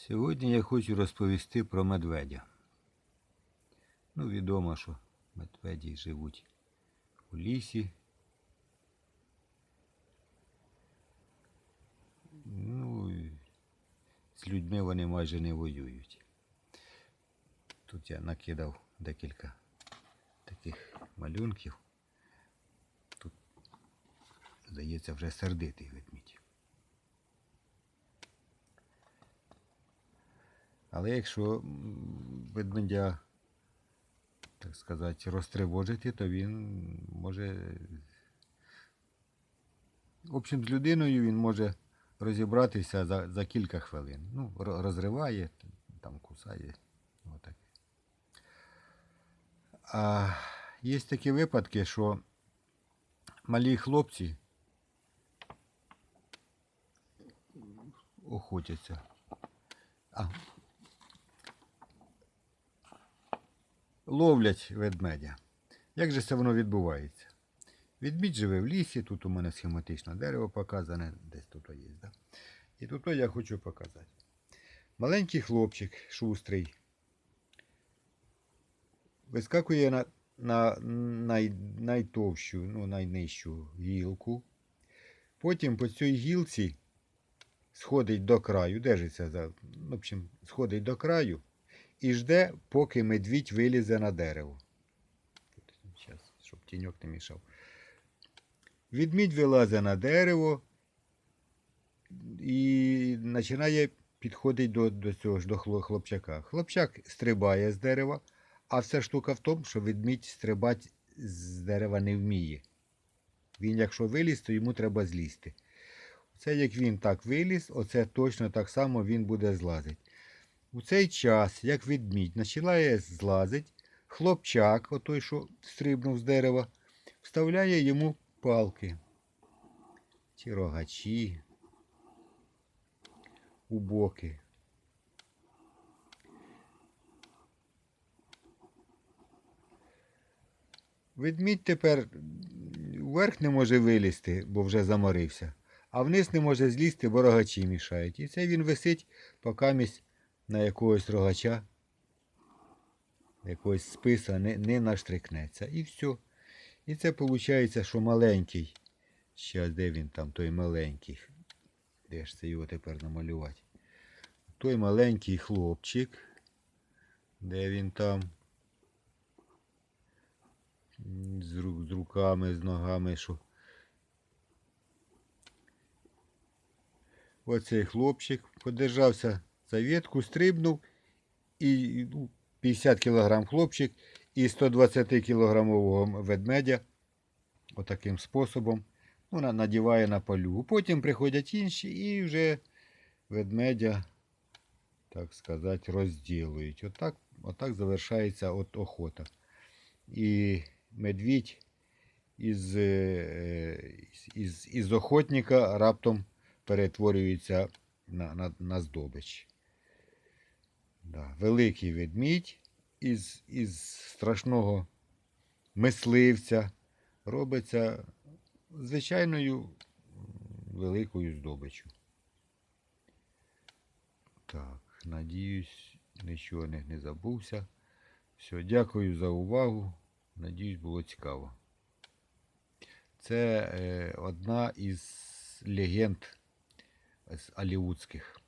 Сьогодні я хочу розповісти про медведя. Ну, відомо, що медведі живуть у лісі. Ну, з людьми вони майже не воюють. Тут я накидав декілька таких малюнків. Тут, здається, вже сердитий ведмідь. Але якщо ведмедя, так сказати, розтривожити, то він може. В общем, з людиною він може розібратися за, за кілька хвилин. Ну, розриває, там кусає. Отак. А є такі випадки, що малі хлопці охотяться. А, ловлять ведмедя. Як же це воно відбувається? Ведмідь живе в лісі, тут у мене схематично дерево показане, десь тут є, да? І тут я хочу показати. Маленький хлопчик, шустрий, вискакує на, на най, найтовщу, ну, найнижчу гілку. Потім по цій гілці сходить до краю, держиться за, в общем, сходить до краю і жде, поки медвідь вилізе на дерево. Зараз, щоб тіньок не мішав. Відмідь вилазить на дерево і починає підходити до, до цього ж до хлопчака. Хлопчак стрибає з дерева, а вся штука в тому, що ведмідь стрибати з дерева не вміє. Він, якщо виліз, то йому треба злізти. Це як він так виліз, оце точно так само він буде злазити. У цей час, як ведмідь починає злазить, хлопчак, отой, що стрибнув з дерева, вставляє йому палки. Чи рогачі у боки. Ведмідь тепер вверх не може вилізти, бо вже заморився, а вниз не може злізти, бо рогачі мішають. І це він висить покамість на якогось рогача, якогось списа не, не наштрикнеться. І все. І це виходить, що маленький. Щас, де він там, той маленький. Де ж це його тепер намалювати? Той маленький хлопчик. Де він там? З, ру- з руками, з ногами, що. Оцей хлопчик подержався за ветку, стрибнув і ну, 50 кг хлопчик і 120 кілограмового ведмедя отаким способом ну, на- надіває на полюгу. Потім приходять інші і вже ведмедя, так сказати, розділують. Отак, отак завершається от охота. І медвідь із, е, із, із охотника раптом перетворюється на, на, на здобич. Да. Великий ведмідь із, із страшного мисливця робиться звичайною великою здобиччю. Так, надіюсь, нічого не, не забувся. Все, дякую за увагу. Надіюсь, було цікаво. Це е, одна із легенд з аліутських.